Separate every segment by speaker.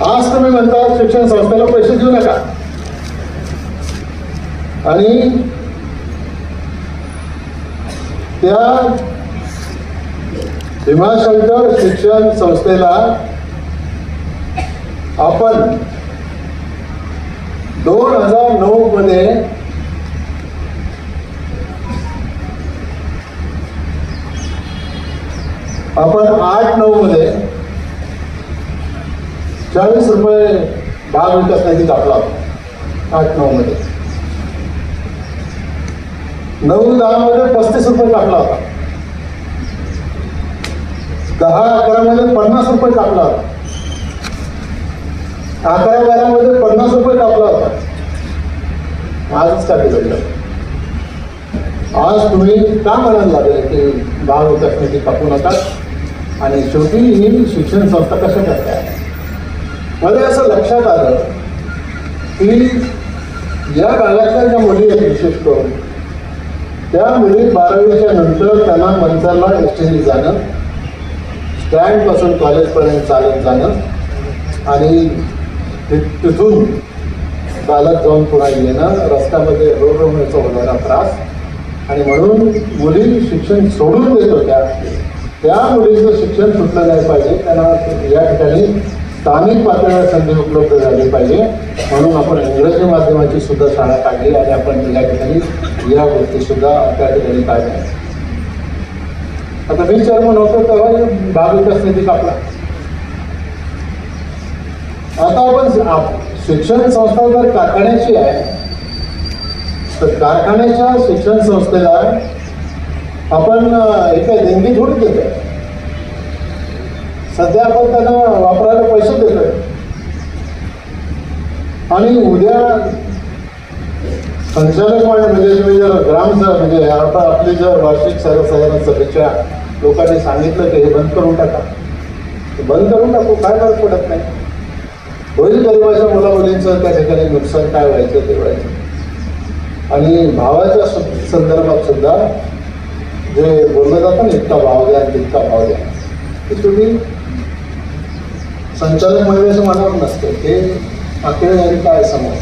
Speaker 1: आज तुम्ही म्हणता शिक्षण संस्थेला पैसे देऊ नका. आणि त्या भीमाशंकर शिक्षण संस्थेला आपण दोन हजार नऊ मध्ये आपण आठ नऊ मध्ये चाळीस रुपये दहा मिनिटात नाही कापला होता आठ नऊ मध्ये नऊ दहा मध्ये पस्तीस रुपये कापला होता. दहा अकरा मध्ये पन्नास रुपये कापला होता. अकरा बारा मध्ये पन्नास रुपये कापला होता. आजच का बिघडलं आज तुम्ही का म्हणायला लागले की दहा विकास कापू नका? आणि शेवटी ही शिक्षण संस्था कशा करताय मला असं लक्षात आलं की या भागातल्या ज्या मुली आहेत विशेष करून त्या मुली बारावीच्या नंतर त्यांना मंचाला एस जाणं स्टँडपासून कॉलेजपर्यंत चालत जाणं आणि तिथून चालत जाऊन पुन्हा येणं रस्त्यामध्ये रोड रोवण्याचा होणारा त्रास. आणि म्हणून मुली शिक्षण सोडून देत होत्या. त्या मुलीचं शिक्षण सुटलं नाही पाहिजे. त्यांना या ठिकाणी स्थानिक पातळीवर संधी उपलब्ध झाली पाहिजे. म्हणून आपण इंग्रजी माध्यमाची सुद्धा शाळा काढली आणि आपण या ठिकाणी या गोष्टी सुद्धा त्या ठिकाणी काढल्या. आता मी चेअरमन होतो तेव्हा भाग विकास निधी कापला आता आपण शिक्षण संस्था जर कारखान्याची आहे तर कारखान्याच्या शिक्षण संस्थेला आपण एक देणगी थोडी देतो सध्या आपण त्यांना वापरायला पैसे देतोय. आणि उद्या संचालक मंडळ म्हणजे तुम्ही जर ग्राम म्हणजे आता आपली जर वार्षिक सर्वसाधारण सभेच्या लोकांनी सांगितलं की हे बंद करून टाका. बंद करून टाकू काय फरक पडत नाही. होईल गरिबाच्या मुलामुलींचं त्या ठिकाणी नुकसान काय व्हायचं ते व्हायचं. आणि भावाच्या सु- संदर्भात सुद्धा जे बोललं जातं ना इतका भाव द्या तितका भाव द्या ते तुम्ही संचालक मंडळाचं मनावर नसतं. ते आकडेवारी काय समज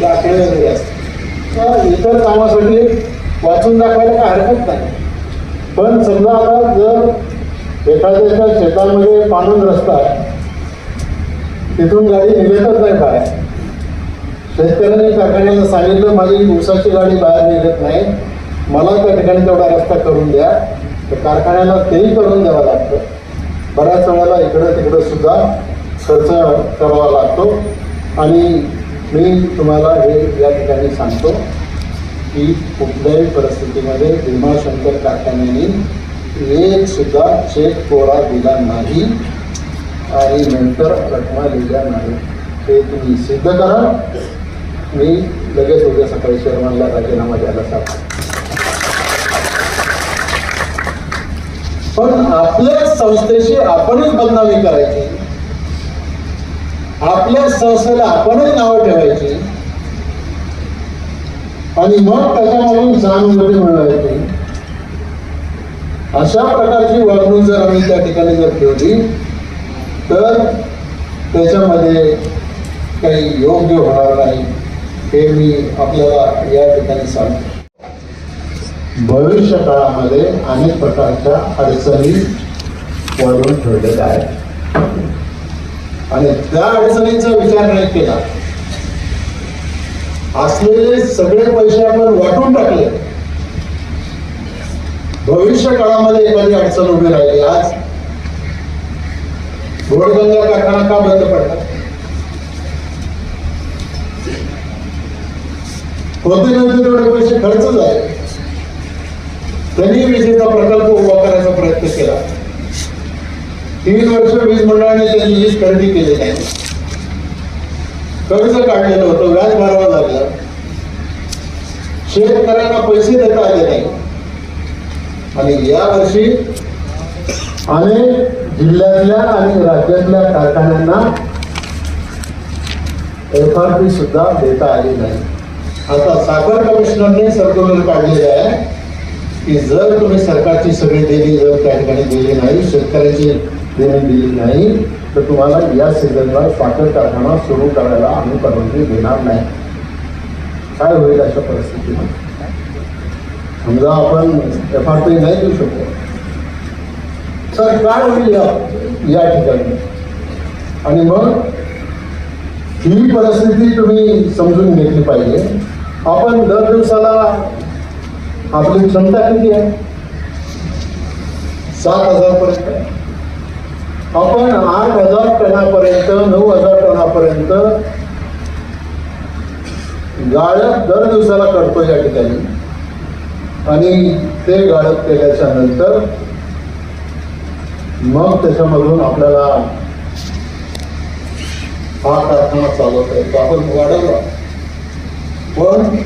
Speaker 1: ते आकडेवारी असते. तर इतर कामासाठी वाचून दाखवायला काय हरकत नाही. पण समजा आता जर एखाद्याच्या शेतामध्ये पाणून रस्ता आहे तिथून गाडी निघतच नाही बाहेर. शेतकऱ्यांनी कारखान्याला सांगितलं माझी दिवसाची गाडी बाहेर निघत नाही. मला त्या ठिकाणी तेवढा रस्ता करून द्या. तर कारखान्याला तेही करून द्यावं लागतं. बऱ्याच वेळेला इकडं तिकडं सुद्धा खर्च करावा लागतो. आणि मी तुम्हाला हे या ठिकाणी सांगतो की कुठल्याही परिस्थितीमध्ये भीमाशंकर कारखान्याने एक सुद्धा चेक कोरा दिला नाही आणि नंतर रकमा लिहिल्या नाही. ते तुम्ही सिद्ध करा. मी लगेच उद्या सकाळी शर्माला राजीनामा द्यायला सांगतो. पण आपल्याच संस्थेशी आपणच बदनामी करायची. आपल्याच संस्थेला आपणच नावं ठेवायची. आणि मग त्याच्यामधून सहानुभूती मिळवायची. अशा प्रकारची वागणूक जर आम्ही त्या ठिकाणी जर ठेवली तर त्याच्यामध्ये काही योग्य होणार नाही हे मी आपल्याला या ठिकाणी सांगतो. भविष्य काळामध्ये अनेक प्रकारच्या अडचणी वाढवून ठेवलेल्या आहेत. आणि त्या अडचणीचा विचार नाही केला. असलेले सगळे पैसे आपण वाटून टाकले. भविष्य काळामध्ये एखादी अडचण उभी राहिली आज घोडगंगा कारखाना का बंद पडला? होते नव्हते तेवढे पैसे खर्च झाले त्यांनी विजेचा प्रकल्प उभा करायचा प्रयत्न केला. तीन वर्ष वीज मंडळाने त्यांनी वीज खरेदी केली नाही. कर्ज काढलेलं होतं व्याज भरावं लागलं. शेतकऱ्यांना पैसे देता आले नाही. आणि या वर्षी अनेक जिल्ह्यातल्या आणि राज्यातल्या कारखान्यांना एफ आर पी सुद्धा देता आली नाही. आता साखर कमिशनरने सर्क्युलर काढलेले आहे. की जर तुम्ही सरकारची सगळी देणी जर त्या ठिकाणी दिली नाही शेतकऱ्याची देणी दिली नाही तर तुम्हाला या सीझनला साखर कारखाना सुरू करायला आम्ही परवानगी देणार नाही. काय होईल अशा परिस्थितीमध्ये? समजा आपण एफ आर पी नाही देऊ शकतो सर काय होईल या या ठिकाणी? आणि मग ही परिस्थिती तुम्ही समजून घेतली पाहिजे. आपण दर दिवसाला आपली क्षमता किती आहे? सात हजार पर्यंत आपण आठ हजार टनापर्यंत नऊ हजार टनापर्यंत गाळप दर दिवसाला करतो या ठिकाणी. आणि ते गाळप केल्याच्यानंतर मग त्याच्यामधून आपल्याला हा कारखाना चालवता येतो. आपण वाढवला. पण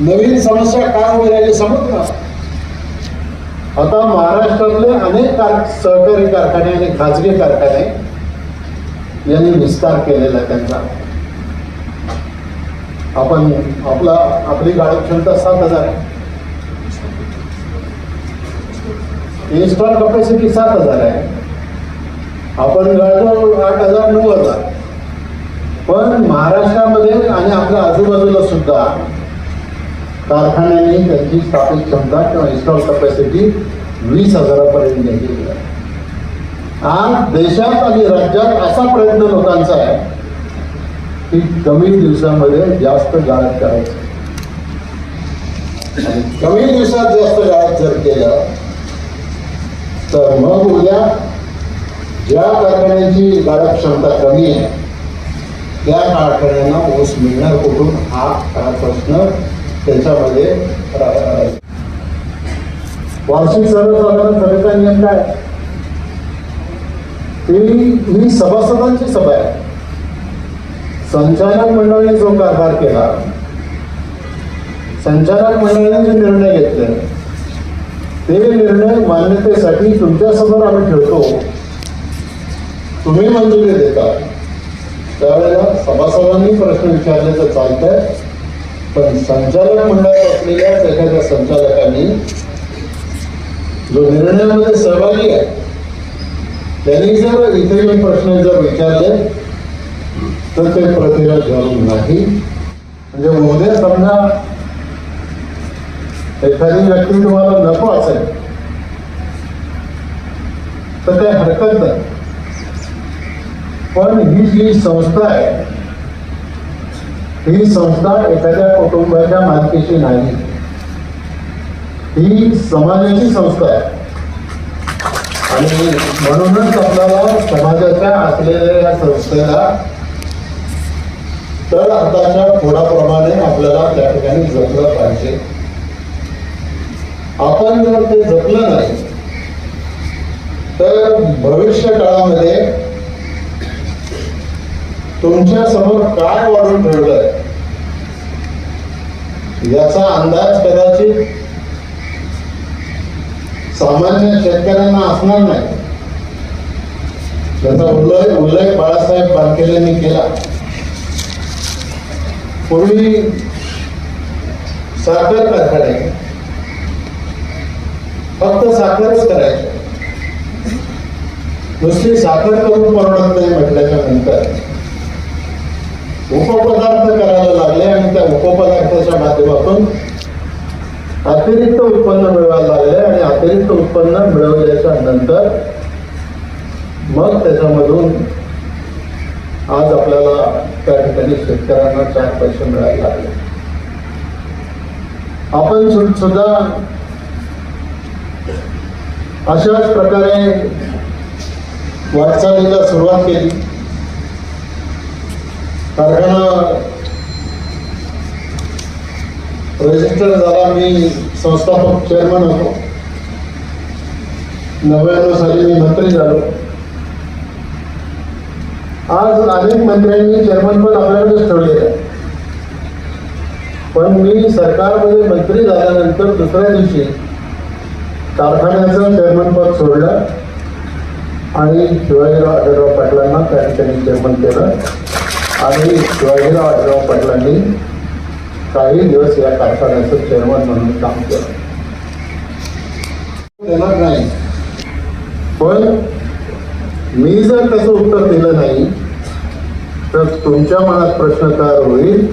Speaker 1: नवीन समस्या काय होऊ राहिली समज ना आता महाराष्ट्रातले अनेक कार सहकारी कारखाने आणि खाजगी कारखाने यांनी विस्तार केलेला आहे त्यांचा. आपण आपला आपली गाळप क्षमता सात हजार आहे. इन्स्टॉल कपॅसिटी सात हजार आहे. आपण गाळतो आठ हजार नऊ हजार. पण महाराष्ट्रामध्ये आणि आपल्या आजूबाजूला सुद्धा कारखान्याने त्यांची स्थापित क्षमता किंवा इन्स्टॉल कपॅसिटी वीस हजारापर्यंत गेलेली आज देशात आणि राज्यात असा प्रयत्न लोकांचा आहे की कमी दिवसामध्ये जास्त गाळत करायचं. कमी दिवसात जास्त गाळत जर केलं तर मग उद्या ज्या कारखान्याची गाळप क्षमता कमी आहे त्या कारखान्यांना ऊस मिळणार कुठून? हा प्रश्न त्याच्यामध्ये वार्षिक सर्वसाधारण सभेचा नियम काय? ती ही सभासदांची सभा आहे. संचालक मंडळाने जो कारभार केला संचालक मंडळाने जे निर्णय घेतले ते निर्णय मान्यतेसाठी तुमच्यासमोर आम्ही ठेवतो. तुम्ही मंजुरी देता. त्यावेळेला सभासदांनी प्रश्न विचारले तर चालतंय. पण संचालक मंडळात असलेल्या एखाद्या संचालकांनी जो निर्णयामध्ये सहभागी आहे त्यांनी जर इतरही प्रश्न जर विचारले तर ते प्रतिरोध घालून नाही. म्हणजे उद्या समजा एखादी व्यक्ती तुम्हाला नको असेल तर ते हरकत नाही. पण ही जी संस्था आहे ही संस्था एखाद्या कुटुंबाच्या मालकीची नाही. ही समाजाची संस्था आहे. आणि म्हणूनच आपल्याला समाजाच्या असलेल्या या संस्थेला तर आताच्या खोडाप्रमाणे आपल्याला त्या ठिकाणी जपलं पाहिजे. आपण जर ते जपलं नाही तर भविष्य काळामध्ये तुमच्यासमोर काय वाढून ठेवलंय याचा अंदाज कदाचित सामान्य शेतकऱ्यांना असणार नाही. त्याचा उल्लेख उल्लेख बाळासाहेब बारकेल केला. पूर्वी साखर कारखाने फक्त साखरच करायचे. नुसती साखर करून परवडत नाही म्हटल्याच्या नंतर. उपपदार्थ करायला लागले आणि त्या उपपदार्थाच्या माध्यमातून अतिरिक्त उत्पन्न मिळवायला लागले आणि अतिरिक्त उत्पन्न मिळवल्याच्या नंतर मग त्याच्यामधून आज आपल्याला त्या ठिकाणी शेतकऱ्यांना चार पैसे मिळायला लागले. आपण सुद्धा अशाच प्रकारे वाटचालीला सुरुवात केली. कारखाना रजिस्टर झाला मी संस्थापक चेअरमन होतो. नव्याण्णव साली मी मंत्री झालो. आज अनेक मंत्र्यांनी चेअरमन पण आपल्याकडेच ठेवलेलं आहे. पण मी सरकारमध्ये मंत्री झाल्यानंतर दुसऱ्या दिवशी कारखान्याचं चेअरमन पद सोडलं आणि शिवाजीराव आढळराव पाटलांना त्या ठिकाणी चेअरमन केलं. आणि शिवाजीराव आजीराव पाटलांनी काही दिवस या कारखान्याचं चेअरमन म्हणून काम केलं. देणार नाही. पण मी जर त्याचं उत्तर दिलं नाही तर तुमच्या मनात प्रश्न तयार होईल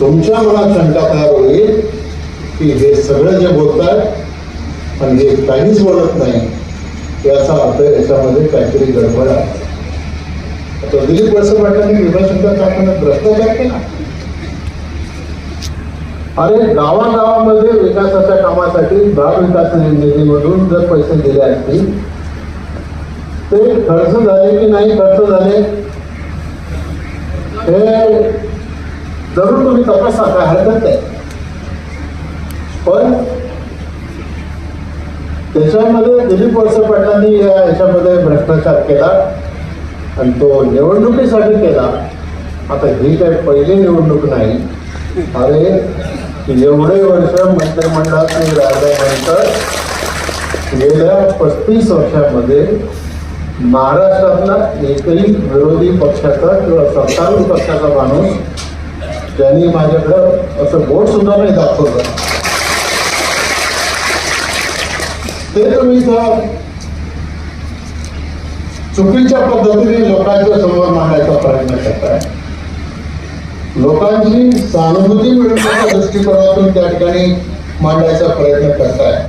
Speaker 1: तुमच्या मनात शंका तयार होईल की हे सगळं जे बोलतात आणि जे काहीच बोलत नाही याचा अर्थ याच्यामध्ये काहीतरी गडबड आहे. आता दिलीप वळसे पाटलांनी भीमाशंकर काकांना भ्रष्टाचार केला. अरे गावागावामध्ये विकासाच्या कामासाठी ग्राम विकास निधीमधून जर पैसे दिले असतील ते खर्च झाले की नाही खर्च झाले? हे जरूर तुम्ही तपासा काय हरकत नाही. पण त्याच्यामध्ये दिलीप वळसे पाटलांनी या याच्यामध्ये भ्रष्टाचार केला. आणि तो निवडणुकीसाठी केला. आता ही काही पहिली निवडणूक नाही. अरे एवढे वर्ष मंत्रिमंडळात मी राहिल्यानंतर गेल्या पस्तीस वर्षामध्ये महाराष्ट्रातला एकही विरोधी पक्षाचा किंवा सत्तारूढ पक्षाचा माणूस त्यांनी माझ्याकडं असं बोट सुद्धा नाही दाखवलं. ते तुम्ही त्या चुकीच्या पद्धतीने लोकांच्या समोर मांडायचा प्रयत्न करताय. लोकांची सहानुभूती मिळवण्याच्या दृष्टिकोनातून त्या ठिकाणी मांडायचा प्रयत्न करताय.